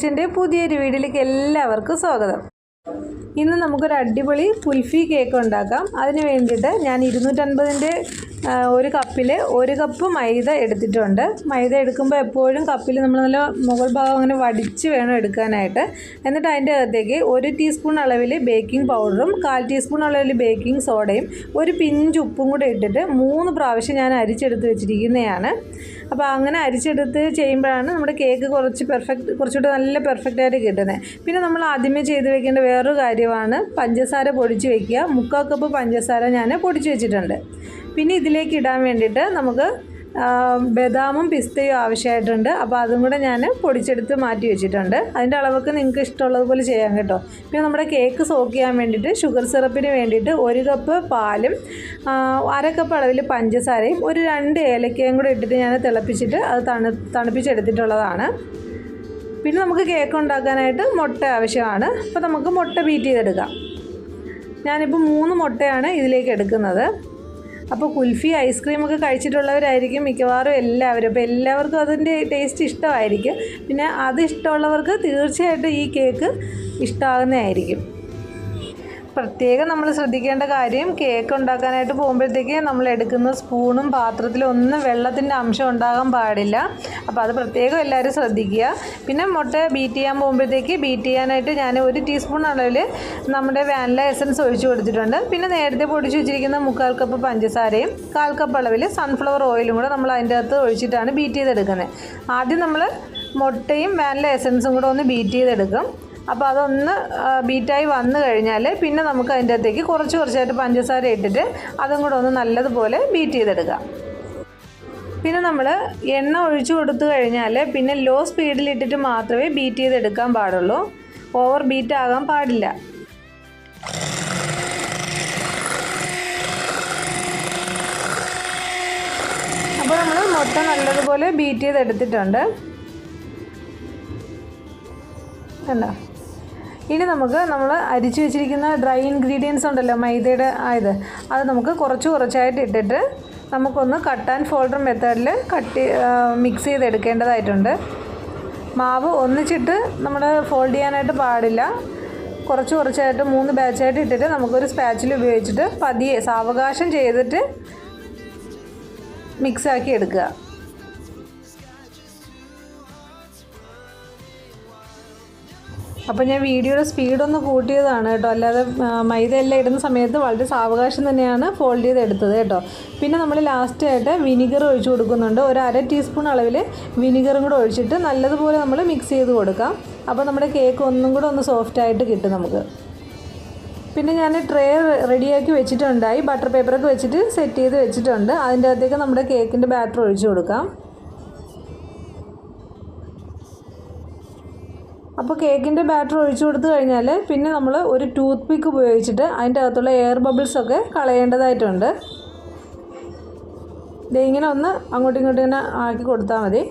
കിച്ചന്റെ പുതിയൊരു വീഡിയോയിലേക്ക് എല്ലാവർക്കും സ്വാഗതം. ഇന്ന് നമുക്കൊരു അടിപൊളി കുൽഫി കേക്ക് ഉണ്ടാക്കാം. അതിന് വേണ്ടിയിട്ട് ഞാൻ ഇരുന്നൂറ്റൻപതിന്റെ ഒരു കപ്പിൽ ഒരു കപ്പ് മൈദ എടുത്തിട്ടുണ്ട്. മൈദ എടുക്കുമ്പോൾ എപ്പോഴും കപ്പിൽ നമ്മൾ നല്ല മുകൾ ഭാഗം അങ്ങനെ വടിച്ച് വേണം എടുക്കാനായിട്ട്. എന്നിട്ട് അതിന്റെ അകത്തേക്ക് ഒരു ടീസ്പൂൺ അളവിൽ ബേക്കിംഗ് പൗഡറും കാൽ ടീസ്പൂൺ അളവിൽ ബേക്കിംഗ് സോഡയും ഒരു പിഞ്ച് ഉപ്പും കൂടെ ഇട്ടിട്ട് മൂന്ന് പ്രാവശ്യം ഞാൻ അരിച്ചെടുത്ത് വെച്ചിരിക്കുന്നതാണ് അപ്പോൾ അങ്ങനെ അരിച്ചെടുത്ത് ചെയ്യുമ്പോഴാണ് നമ്മുടെ കേക്ക് കുറച്ച് പെർഫെക്റ്റ് കുറച്ചുകൂടെ നല്ല പെർഫെക്റ്റ് ആയിട്ട് കിട്ടുന്നത് പിന്നെ നമ്മൾ ആദ്യമേ ചെയ്ത് വെക്കേണ്ട വേറൊരു കാര്യമാണ് പഞ്ചസാര പൊടിച്ച് വയ്ക്കുക മുക്കാൽ കപ്പ് പഞ്ചസാര ഞാൻ പൊടിച്ച് വെച്ചിട്ടുണ്ട്. പിന്നെ ഇതിലേക്ക് ഇടാൻ വേണ്ടിയിട്ട് നമുക്ക് ബദാമും പിസ്തയും ആവശ്യമായിട്ടുണ്ട്. അപ്പോൾ അതും കൂടെ ഞാൻ പൊടിച്ചെടുത്ത് മാറ്റി വെച്ചിട്ടുണ്ട്. അതിന്റെ അളവൊക്കെ നിങ്ങൾക്ക് ഇഷ്ടമുള്ളതുപോലെ ചെയ്യാം കേട്ടോ. പിന്നെ നമ്മുടെ കേക്ക് സോക്ക് ചെയ്യാൻ വേണ്ടിയിട്ട് ഷുഗർ സിറപ്പിന് വേണ്ടിയിട്ട് ഒരു കപ്പ് പാലും അര കപ്പ് അളവിൽ പഞ്ചസാരയും ഒരു രണ്ട് ഏലക്കയും കൂടെ ഇട്ടിട്ട് ഞാൻ തിളപ്പിച്ചിട്ട് അത് തണു തണുപ്പിച്ചെടുത്തിട്ടുള്ളതാണ്. പിന്നെ നമുക്ക് കേക്ക് ഉണ്ടാക്കാനായിട്ട് മുട്ട ആവശ്യമാണ്. അപ്പോൾ നമുക്ക് മുട്ട ബീറ്റ് ചെയ്തെടുക്കാം. ഞാനിപ്പോൾ മൂന്ന് മുട്ടയാണ് ഇതിലേക്ക് എടുക്കുന്നത്. അപ്പോൾ കുൽഫി ഐസ്ക്രീമൊക്കെ കഴിച്ചിട്ടുള്ളവരായിരിക്കും മിക്കവാറും എല്ലാവരും. അപ്പോൾ എല്ലാവർക്കും അതിന്റെ ടേസ്റ്റ് ഇഷ്ടമായിരിക്കും. പിന്നെ അത് ഇഷ്ടമുള്ളവർക്ക് തീർച്ചയായിട്ടും ഈ കേക്ക് ഇഷ്ടമാകുന്നതായിരിക്കും പ്രത്യേകം നമ്മൾ ശ്രദ്ധിക്കേണ്ട കാര്യം കേക്ക് ഉണ്ടാക്കാനായിട്ട് പോകുമ്പോഴത്തേക്ക് നമ്മൾ എടുക്കുന്ന സ്പൂണും പാത്രത്തിലും ഒന്നും വെള്ളത്തിന്റെ അംശം ഉണ്ടാകാൻ പാടില്ല. അപ്പോൾ അത് പ്രത്യേകം എല്ലാവരും ശ്രദ്ധിക്കുക. പിന്നെ മുട്ട ബീറ്റ് ചെയ്യാൻ പോകുമ്പോഴത്തേക്ക് ബീറ്റ് ചെയ്യാനായിട്ട് ഞാൻ ഒരു ടീസ്പൂൺ അളവിൽ നമ്മുടെ വാനില എസൻസ് ഒഴിച്ചു കൊടുത്തിട്ടുണ്ട്. പിന്നെ നേരത്തെ പൊടിച്ച് വെച്ചിരിക്കുന്ന മുക്കാൽ കപ്പ് പഞ്ചസാരയും കാൽ കപ്പ് അളവിൽ സൺഫ്ലവർ ഓയിലും കൂടെ നമ്മൾ അതിന്റെ അകത്ത് ഒഴിച്ചിട്ടാണ് ബീറ്റ് ചെയ്തെടുക്കുന്നത്. ആദ്യം നമ്മൾ മുട്ടയും വാനില എസൻസും കൂടെ ഒന്ന് ബീറ്റ് ചെയ്തെടുക്കും. അപ്പോൾ അതൊന്ന് ബീറ്റായി വന്നു കഴിഞ്ഞാൽ പിന്നെ നമുക്ക് അതിന്റെ അകത്തേക്ക് കുറച്ച് കുറച്ചായിട്ട് പഞ്ചസാര ഇട്ടിട്ട് അതും കൂടെ ഒന്ന് നല്ലതുപോലെ ബീറ്റ് ചെയ്തെടുക്കാം. പിന്നെ നമ്മൾ എണ്ണ ഒഴിച്ചു കൊടുത്തു കഴിഞ്ഞാൽ പിന്നെ ലോ സ്പീഡിലിട്ടിട്ട് മാത്രമേ ബീറ്റ് ചെയ്തെടുക്കാൻ പാടുള്ളൂ. ഓവർ ബീറ്റ് ആകാൻ പാടില്ല. അപ്പോൾ നമ്മൾ മൊത്തം നല്ലതുപോലെ ബീറ്റ് ചെയ്തെടുത്തിട്ടുണ്ട്. കണ്ടോ? ഇനി നമുക്ക് നമ്മൾ അരിച്ചു വെച്ചിരിക്കുന്ന ഡ്രൈ ഇൻഗ്രീഡിയൻസ് ഉണ്ടല്ലോ മൈദയുടെ ആയത്. അത് നമുക്ക് കുറച്ച് കുറച്ചായിട്ട് ഇട്ടിട്ട് നമുക്കൊന്ന് കട്ട് ആൻഡ് ഫോൾഡർ മെത്തേഡിൽ കട്ട് മിക്സ് ചെയ്തെടുക്കേണ്ടതായിട്ടുണ്ട്. മാവ് ഒന്നിച്ചിട്ട് നമ്മൾ ഫോൾഡ് ചെയ്യാനായിട്ട് പാടില്ല. കുറച്ച് കുറച്ചായിട്ട് മൂന്ന് ബാച്ചായിട്ട് ഇട്ടിട്ട് നമുക്കൊരു സ്പാച്ചിൽ ഉപയോഗിച്ചിട്ട് പതിയെ സാവകാശം ചെയ്തിട്ട് മിക്സാക്കി എടുക്കുക. അപ്പോൾ ഞാൻ വീഡിയോയുടെ സ്പീഡൊന്ന് കൂട്ടിയതാണ് കേട്ടോ. അല്ലാതെ മൈദ എല്ലാം ഇടുന്ന സമയത്ത് വളരെ സാവകാശം തന്നെയാണ് ഫോൾഡ് ചെയ്ത് എടുത്തത് കേട്ടോ. പിന്നെ നമ്മൾ ലാസ്റ്റായിട്ട് വിനിഗർ ഒഴിച്ച് കൊടുക്കുന്നുണ്ട്. ഒരു അര ടീസ്പൂൺ അളവിൽ വിനിഗറും കൂടെ ഒഴിച്ചിട്ട് നല്ലതുപോലെ നമ്മൾ മിക്സ് ചെയ്ത് കൊടുക്കാം. അപ്പോൾ നമ്മുടെ കേക്ക് ഒന്നും കൂടെ ഒന്ന് സോഫ്റ്റ് ആയിട്ട് കിട്ടും നമുക്ക്. പിന്നെ ഞാൻ ട്രേ റെഡിയാക്കി വെച്ചിട്ടുണ്ടായി. ബട്ടർ പേപ്പറൊക്കെ വെച്ചിട്ട് സെറ്റ് ചെയ്ത് വെച്ചിട്ടുണ്ട്. അതിന്റെ അകത്തേക്ക് നമ്മുടെ കേക്കിന്റെ ബാറ്റർ ഒഴിച്ച് കൊടുക്കാം. അപ്പോൾ കേക്കിന്റെ ബാറ്റർ ഒഴിച്ചു കൊടുത്തു കഴിഞ്ഞാൽ പിന്നെ നമ്മൾ ഒരു ടൂത്ത് പിക്ക് ഉപയോഗിച്ചിട്ട് അതിന്റെ അകത്തുള്ള എയർ ബബിൾസൊക്കെ കളയേണ്ടതായിട്ടുണ്ട്. ദേ ഇങ്ങനെ ഒന്ന് അങ്ങോട്ടും ഇങ്ങോട്ടും ഇങ്ങനെ ആക്കി കൊടുത്താൽ മതി.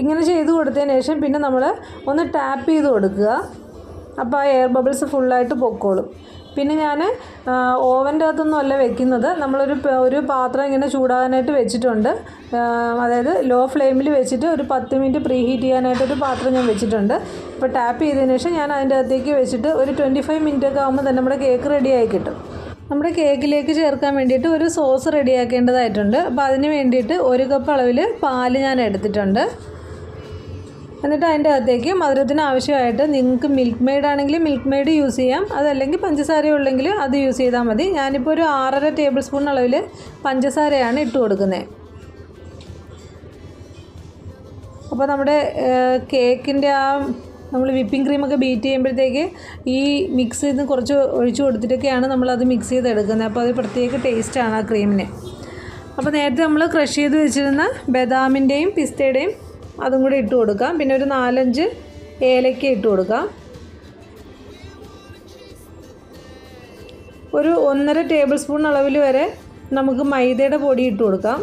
ഇങ്ങനെ ചെയ്ത് കൊടുത്തതിന് ശേഷം പിന്നെ നമ്മൾ ഒന്ന് ടാപ്പ് ചെയ്ത് കൊടുക്കുക. അപ്പോൾ ആ എയർ ബബിൾസ് ഫുള്ളായിട്ട് പൊക്കോളും. പിന്നെ ഞാൻ ഓവന്റെ അകത്തൊന്നും അല്ല വെക്കുന്നത്. നമ്മളൊരു ഒരു പാത്രം ഇങ്ങനെ ചൂടാകാനായിട്ട് വെച്ചിട്ടുണ്ട്. അതായത് ലോ ഫ്ലെയിമിൽ വെച്ചിട്ട് ഒരു പത്ത് മിനിറ്റ് പ്രീ ഹീറ്റ് ചെയ്യാനായിട്ട് ഒരു പാത്രം ഞാൻ വെച്ചിട്ടുണ്ട്. ഇപ്പോൾ ടാപ്പ് ചെയ്തതിന് ശേഷം ഞാൻ അതിന്റെ അകത്തേക്ക് വെച്ചിട്ട് ഒരു ട്വന്റി ഫൈവ് മിനിറ്റ് ഒക്കെ ആകുമ്പോൾ തന്നെ നമ്മുടെ കേക്ക് റെഡിയായി കിട്ടും. നമ്മുടെ കേക്കിലേക്ക് ചേർക്കാൻ വേണ്ടിയിട്ട് ഒരു സോസ് റെഡിയാക്കേണ്ടതായിട്ടുണ്ട്. അപ്പോൾ അതിന് വേണ്ടിയിട്ട് ഒരു കപ്പ് അളവിൽ പാൽ ഞാൻ എടുത്തിട്ടുണ്ട്. എന്നിട്ട് അതിന്റെ അകത്തേക്ക് മധുരത്തിന് ആവശ്യമായിട്ട് നിങ്ങൾക്ക് മിൽക്ക് മെയ്ഡ് ആണെങ്കിൽ മിൽക്ക് മെയ്ഡ് യൂസ് ചെയ്യാം. അതല്ലെങ്കിൽ പഞ്ചസാര ഉള്ളെങ്കിൽ അത് യൂസ് ചെയ്താൽ മതി. ഞാനിപ്പോൾ ഒരു ആറര ടേബിൾ സ്പൂൺ അളവിൽ പഞ്ചസാരയാണ് ഇട്ട് കൊടുക്കുന്നത്. അപ്പോൾ നമ്മുടെ കേക്കിന്റെ ആ നമ്മൾ വിപ്പിംഗ് ക്രീമൊക്കെ ബീറ്റ് ചെയ്യുമ്പോഴത്തേക്ക് ഈ മിക്സ് ചെയ്ത് കുറച്ച് ഒഴിച്ചു കൊടുത്തിട്ടൊക്കെയാണ് നമ്മളത് മിക്സ് ചെയ്തെടുക്കുന്നത് അപ്പോൾ അത് പ്രത്യേക ടേസ്റ്റാണ് ആ ക്രീമിന് അപ്പോൾ നേരത്തെ നമ്മൾ ക്രഷ് ചെയ്ത് വെച്ചിരുന്ന ബദാമിന്റെയും പിസ്തയുടെയും അതും കൂടി ഇട്ട് കൊടുക്കാം. പിന്നെ ഒരു നാലഞ്ച് ഏലക്ക ഇട്ട് കൊടുക്കാം. ഒരു ഒന്നര ടേബിൾ സ്പൂൺ അളവിൽ വരെ നമുക്ക് മൈദയുടെ പൊടി ഇട്ട് കൊടുക്കാം.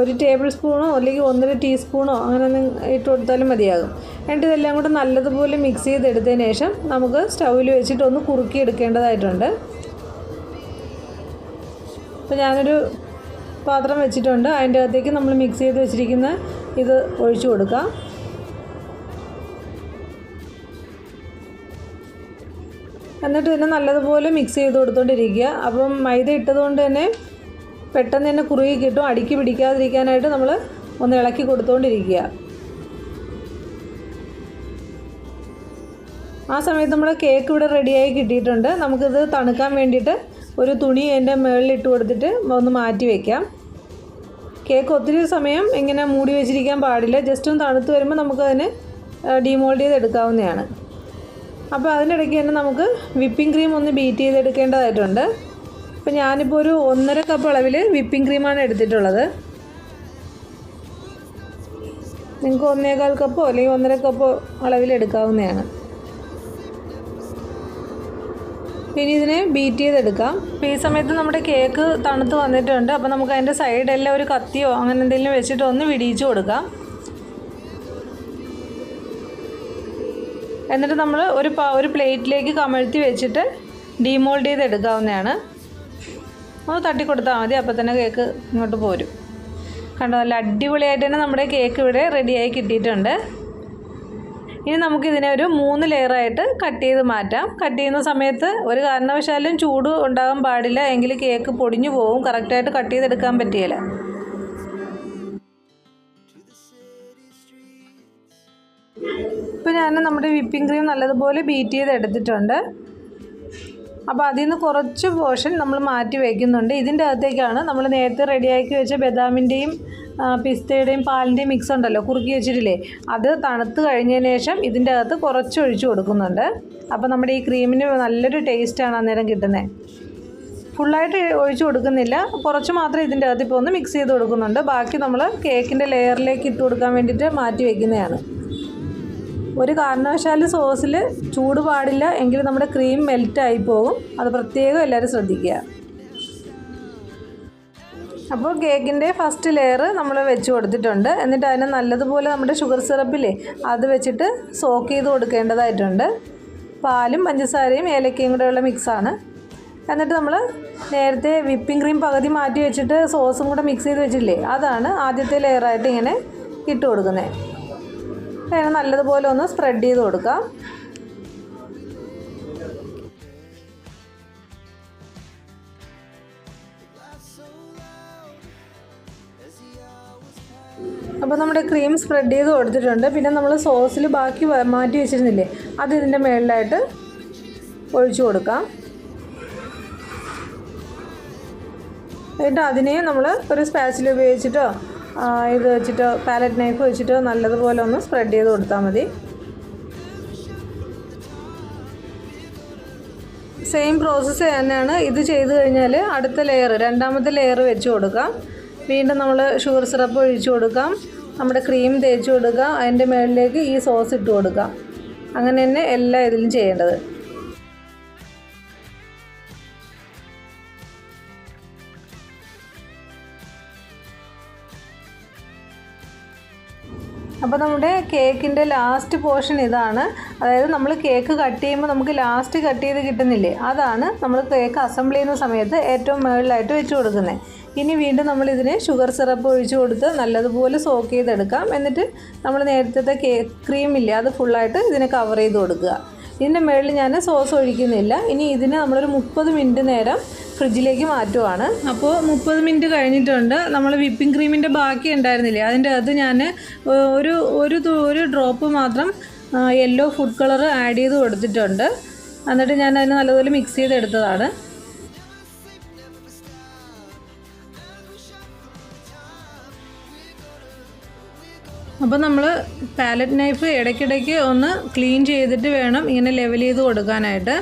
ഒരു ടേബിൾ സ്പൂണോ അല്ലെങ്കിൽ ഒന്നര ടീസ്പൂണോ അങ്ങനെ ഇട്ട് കൊടുത്താലും മതിയാകും. എന്നിട്ട് ഇതെല്ലാം കൂടെ നല്ലതുപോലെ മിക്സ് ചെയ്തെടുത്തതിന് ശേഷം നമുക്ക് സ്റ്റൗവിൽ വെച്ചിട്ട് ഒന്ന് കുറുക്കി എടുക്കേണ്ടതായിട്ടുണ്ട് അപ്പോൾ ഞാനൊരു പാത്രം വെച്ചിട്ടുണ്ട്. അതിന്റെ അകത്തേക്ക് നമ്മൾ മിക്സ് ചെയ്ത് വെച്ചിരിക്കുന്ന ഇത് ഒഴിച്ചു കൊടുക്കാം. എന്നിട്ട് ഇതിനെ നല്ലതുപോലെ മിക്സ് ചെയ്ത് കൊടുത്തോണ്ടിരിക്കുക. അപ്പം മൈദ ഇട്ടതുകൊണ്ട് തന്നെ പെട്ടെന്ന് തന്നെ കുറുകി കിട്ടും. അടുക്കി പിടിക്കാതിരിക്കാനായിട്ട് നമ്മൾ ഒന്ന് ഇളക്കി കൊടുത്തോണ്ടിരിക്കുക. ആ സമയത്ത് നമ്മൾ കേക്ക് ഇവിടെ റെഡിയായി കിട്ടിയിട്ടുണ്ട്. നമുക്കിത് തണുക്കാൻ വേണ്ടിയിട്ട് ഒരു തുണി അതിന്റെ മുകളിൽ ഇട്ട് കൊടുത്തിട്ട് ഒന്ന് മാറ്റി വയ്ക്കാം കേക്ക് ഒത്തിരി സമയം ഇങ്ങനെ മൂടി വെച്ചിരിക്കാൻ പാടില്ല. ജസ്റ്റ് ഒന്ന് തണുത്ത് വരുമ്പോൾ നമുക്കതിന് ഡീമോൾഡ് ചെയ്ത് എടുക്കാവുന്നതാണ് അപ്പോൾ അതിനിടയ്ക്ക് തന്നെ നമുക്ക് വിപ്പിംഗ് ക്രീം ഒന്ന് ബീറ്റ് ചെയ്തെടുക്കേണ്ടതായിട്ടുണ്ട്. അപ്പോൾ ഞാനിപ്പോൾ ഒരു ഒന്നര കപ്പ് അളവിൽ വിപ്പിംഗ് ക്രീമാണ് എടുത്തിട്ടുള്ളത്. നിങ്ങൾക്ക് ഒന്നേകാൽ കപ്പോ അല്ലെങ്കിൽ ഒന്നര കപ്പോ അളവിൽ എടുക്കാവുന്നതാണ്. ഇനി ഇതിനെ ബീറ്റ് ചെയ്തെടുക്കാം. അപ്പോൾ ഈ സമയത്ത് നമ്മുടെ കേക്ക് തണുത്ത് വന്നിട്ടുണ്ട്. അപ്പോൾ നമുക്ക് അതിന്റെ സൈഡെല്ലാം ഒരു കത്തിയോ അങ്ങനെ എന്തെങ്കിലും വെച്ചിട്ട് ഒന്ന് വിടിയിച്ച് കൊടുക്കാം. എന്നിട്ട് നമ്മൾ ഒരു ഒരു പ്ലേറ്റിലേക്ക് കമഴ്ത്തി വെച്ചിട്ട് ഡീമോൾഡ് ചെയ്ത് എടുക്കാവുന്നതാണ് ഒന്ന് തട്ടി കൊടുത്താൽ മതി അപ്പോൾ തന്നെ കേക്ക് ഇങ്ങോട്ട് പോരും. കണ്ടോ നല്ല അടിപൊളിയായിട്ട് തന്നെ നമ്മുടെ കേക്ക് ഇവിടെ റെഡിയായി കിട്ടിയിട്ടുണ്ട്. ഇനി നമുക്കിതിനെ ഒരു മൂന്ന് ലെയറായിട്ട് കട്ട് ചെയ്ത് മാറ്റാം. കട്ട് ചെയ്യുന്ന സമയത്ത് ഒരു കാരണവശാലും ചൂട് ഉണ്ടാകാൻ പാടില്ല. എങ്കിൽ കേക്ക് പൊടിഞ്ഞു പോകും കറക്റ്റായിട്ട് കട്ട് ചെയ്തെടുക്കാൻ പറ്റിയില്ല. ഇപ്പോൾ ഞാൻ നമ്മുടെ വിപ്പിംഗ് ക്രീം നല്ലതുപോലെ ബീറ്റ് ചെയ്ത് എടുത്തിട്ടുണ്ട് അപ്പോൾ അതിൽ നിന്ന് കുറച്ച് പോർഷൻ നമ്മൾ മാറ്റി വയ്ക്കുന്നുണ്ട് ഇതിന്റെ അകത്തേക്കാണ് നമ്മൾ നേരത്തെ റെഡിയാക്കി വെച്ച ബദാമിന്റെയും പിസ്തയുടെയും പാലിന്റെയും മിക്സ് ഉണ്ടല്ലോ കുറുക്കി വെച്ചിട്ടില്ലേ? അത് തണുത്ത് കഴിഞ്ഞതിന് ശേഷം ഇതിന്റെ അകത്ത് കുറച്ച് ഒഴിച്ച് കൊടുക്കുന്നുണ്ട്. അപ്പോൾ നമ്മുടെ ഈ ക്രീമിന് നല്ലൊരു ടേസ്റ്റാണ് അന്നേരം കിട്ടുന്നത് ഫുള്ളായിട്ട് ഒഴിച്ച് കൊടുക്കുന്നില്ല. കുറച്ച് മാത്രം ഇതിന്റെ അകത്ത് ഇപ്പോൾ ഒന്ന് മിക്സ് ചെയ്ത് കൊടുക്കുന്നുണ്ട്. ബാക്കി നമ്മൾ കേക്കിന്റെ ലെയറിലേക്ക് ഇട്ട് കൊടുക്കാൻ വേണ്ടിയിട്ട് മാറ്റി വയ്ക്കുന്നതാണ് ഒരു കാരണവശാലും സോസിൽ ചൂട് പാടില്ല. എങ്കിൽ നമ്മുടെ ക്രീം മെൽറ്റായി പോകും. അത് പ്രത്യേകം എല്ലാവരും ശ്രദ്ധിക്കുക. അപ്പോൾ കേക്കിന്റെ ഫസ്റ്റ് ലെയർ നമ്മൾ വെച്ച് കൊടുത്തിട്ടുണ്ട്. എന്നിട്ട് അതിനെ നല്ലതുപോലെ നമ്മുടെ ഷുഗർ സിറപ്പില്ലേ അത് വെച്ചിട്ട് സോക്ക് ചെയ്ത് കൊടുക്കേണ്ടതായിട്ടുണ്ട്. പാലും പഞ്ചസാരയും ഏലക്കയും കൂടെയുള്ള മിക്സാണ് എന്നിട്ട് നമ്മൾ നേരത്തെ വിപ്പിംഗ് ക്രീം പകുതി മാറ്റി വെച്ചിട്ട് സോസും കൂടെ മിക്സ് ചെയ്ത് വെച്ചില്ലേ അതാണ് ആദ്യത്തെ ലെയറായിട്ട് ഇങ്ങനെ ഇട്ട് കൊടുക്കുന്നത്. അതിനെ നല്ലതുപോലെ ഒന്ന് സ്പ്രെഡ് ചെയ്ത് കൊടുക്കാം. അപ്പോൾ നമ്മുടെ ക്രീം സ്പ്രെഡ് ചെയ്ത് കൊടുത്തിട്ടുണ്ട്. പിന്നെ നമ്മൾ സോസിൽ ബാക്കി മാറ്റി വെച്ചിരുന്നില്ലേ അത് ഇതിന്റെ മുകളിലായിട്ട് ഒഴിച്ചു കൊടുക്കാം. എന്നിട്ട് അതിനെ നമ്മൾ ഒരു സ്പാച്ചിൽ ഉപയോഗിച്ചിട്ടോ ഇത് വെച്ചിട്ടോ പാലറ്റ് നൈഫ് വെച്ചിട്ടോ നല്ലതുപോലെ ഒന്ന് സ്പ്രെഡ് ചെയ്ത് കൊടുത്താൽ മതി. സെയിം പ്രോസസ്സ് തന്നെയാണ്. ഇത് ചെയ്ത് കഴിഞ്ഞാൽ അടുത്ത ലെയർ രണ്ടാമത്തെ ലെയർ വെച്ച് കൊടുക്കാം. വീണ്ടും നമ്മൾ ഷുഗർ സിറപ്പ് ഒഴിച്ചു കൊടുക്കാം. നമ്മുടെ ക്രീം തേച്ച് കൊടുക്കുക അതിന്റെ മുകളിലേക്ക് ഈ സോസ് ഇട്ട് കൊടുക്കുക. അങ്ങനെ തന്നെ എല്ലാ ഇതിലും ചെയ്യേണ്ടത്. അപ്പോൾ നമ്മുടെ കേക്കിന്റെ ലാസ്റ്റ് പോർഷൻ ഇതാണ്. അതായത് നമ്മൾ കേക്ക് കട്ട് ചെയ്യുമ്പോൾ നമുക്ക് ലാസ്റ്റ് കട്ട് ചെയ്ത് കിട്ടുന്നില്ലേ? അതാണ് നമ്മൾ കേക്ക് അസംബിൾ ചെയ്യുന്ന സമയത്ത് ഏറ്റവും മുകളിലായിട്ട് വെച്ച് കൊടുക്കുന്നത്. ഇനി വീണ്ടും നമ്മൾ ഇതിന് ഷുഗർ സിറപ്പ് ഒഴിച്ചു കൊടുത്ത് നല്ലതുപോലെ സോക്ക് ചെയ്തെടുക്കാം. എന്നിട്ട് നമ്മൾ നേരത്തെ കേ ക്രീമില്ലേ അത് ഫുള്ളായിട്ട് ഇതിനെ കവർ ചെയ്ത് കൊടുക്കുക. ഇതിന്റെ മുകളിൽ ഞാൻ സോസ് ഒഴിക്കുന്നില്ല. ഇനി ഇതിന് നമ്മളൊരു മുപ്പത് മിനിറ്റ് നേരം ഫ്രിഡ്ജിലേക്ക് മാറ്റുവാണ്. അപ്പോൾ മുപ്പത് മിനിറ്റ് കഴിഞ്ഞിട്ടുണ്ട്. നമ്മൾ വിപ്പിംഗ് ക്രീമിന്റെ ബാക്കി ഉണ്ടായിരുന്നില്ലേ അതിന്റെ അത് ഞാൻ ഒരു ഒരു ഒരു ഡ്രോപ്പ് മാത്രം യെല്ലോ ഫുഡ് കളർ ആഡ് ചെയ്ത് കൊടുത്തിട്ടുണ്ട്. എന്നിട്ട് ഞാൻ അതിന് നല്ലതുപോലെ മിക്സ് ചെയ്തെടുത്തതാണ്. അപ്പോൾ നമ്മൾ പാലറ്റ് നൈഫ് ഇടയ്ക്കിടയ്ക്ക് ഒന്ന് ക്ലീൻ ചെയ്തിട്ട് വേണം ഇങ്ങനെ ലെവൽ ചെയ്ത് കൊടുക്കാനായിട്ട്.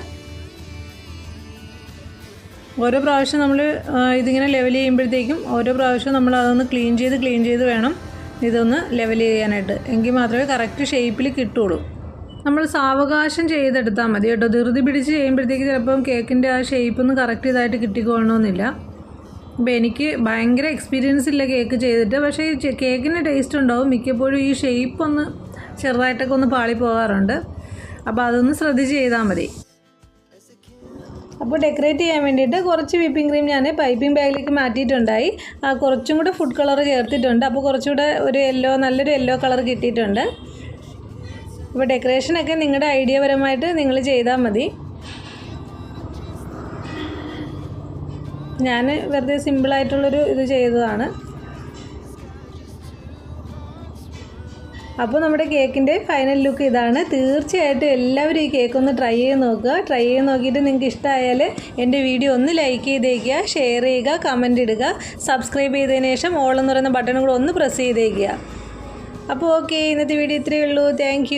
ഓരോ പ്രാവശ്യം നമ്മൾ ഇതിങ്ങനെ ലെവൽ ചെയ്യുമ്പോഴത്തേക്കും ഓരോ പ്രാവശ്യം നമ്മൾ അതൊന്ന് ക്ലീൻ ചെയ്ത് ക്ലീൻ ചെയ്ത് വേണം ഇതൊന്ന് ലെവൽ ചെയ്യാനായിട്ട്. എങ്കിൽ മാത്രമേ കറക്റ്റ് ഷേപ്പിൽ കിട്ടുള്ളൂ. നമ്മൾ സാവകാശം ചെയ്തെടുത്താൽ മതി കേട്ടോ. ധൃതി പിടിച്ച് ചെയ്യുമ്പോഴത്തേക്ക് ചിലപ്പം കേക്കിന്റെ ആ ഷേപ്പ് ഒന്ന് കറക്റ്റ് ഇതായിട്ട് കിട്ടിക്കൊള്ളണമെന്നില്ല അപ്പോൾ എനിക്ക് ഭയങ്കര എക്സ്പീരിയൻസ് ഇല്ല കേക്ക് ചെയ്തിട്ട്. പക്ഷേ കേക്കിന് ടേസ്റ്റ് ഉണ്ടാവും. മിക്കപ്പോഴും ഈ ഷേപ്പ് ഒന്ന് ചെറുതായിട്ടൊക്കെ ഒന്ന് പാളി പോകാറുണ്ട്. അപ്പോൾ അതൊന്ന് ശ്രദ്ധിച്ച് ചെയ്താൽ മതി. അപ്പോൾ ഡെക്കറേറ്റ് ചെയ്യാൻ വേണ്ടിയിട്ട് കുറച്ച് വിപ്പിംഗ് ക്രീം ഞാൻ പൈപ്പിംഗ് ബാഗിലേക്ക് മാറ്റിയിട്ടുണ്ടായി. കുറച്ചും കൂടെ ഫുഡ് കളർ ചേർത്തിട്ടുണ്ട്. അപ്പോൾ കുറച്ചുകൂടെ ഒരു യെല്ലോ നല്ലൊരു യെല്ലോ കളർ കിട്ടിയിട്ടുണ്ട്. അപ്പോൾ ഡെക്കറേഷനൊക്കെ നിങ്ങളുടെ ഐഡിയ പരമായിട്ട് നിങ്ങൾ ചെയ്താൽ മതി. ഞാൻ വെറുതെ സിമ്പിളായിട്ടുള്ളൊരു ഇത് ചെയ്തതാണ്. അപ്പോൾ നമ്മുടെ കേക്കിന്റെ ഫൈനൽ ലുക്ക് ഇതാണ്. തീർച്ചയായിട്ടും എല്ലാവരും ഈ കേക്ക് ഒന്ന് ട്രൈ ചെയ്ത് നോക്കുക. ട്രൈ ചെയ്ത് നോക്കിയിട്ട് നിങ്ങൾക്ക് ഇഷ്ടമായാൽ എന്റെ വീഡിയോ ഒന്ന് ലൈക്ക് ചെയ്തേക്കുക ഷെയർ ചെയ്യുക കമന്റ് ഇടുക. സബ്സ്ക്രൈബ് ചെയ്തതിന് ശേഷം ഓൾ എന്ന് പറയുന്ന ബട്ടൺ കൂടെ ഒന്ന് പ്രസ് ചെയ്തേക്കുക. അപ്പോൾ ഓക്കെ ഇന്നത്തെ വീഡിയോ ഇത്രയേ ഉള്ളൂ. താങ്ക്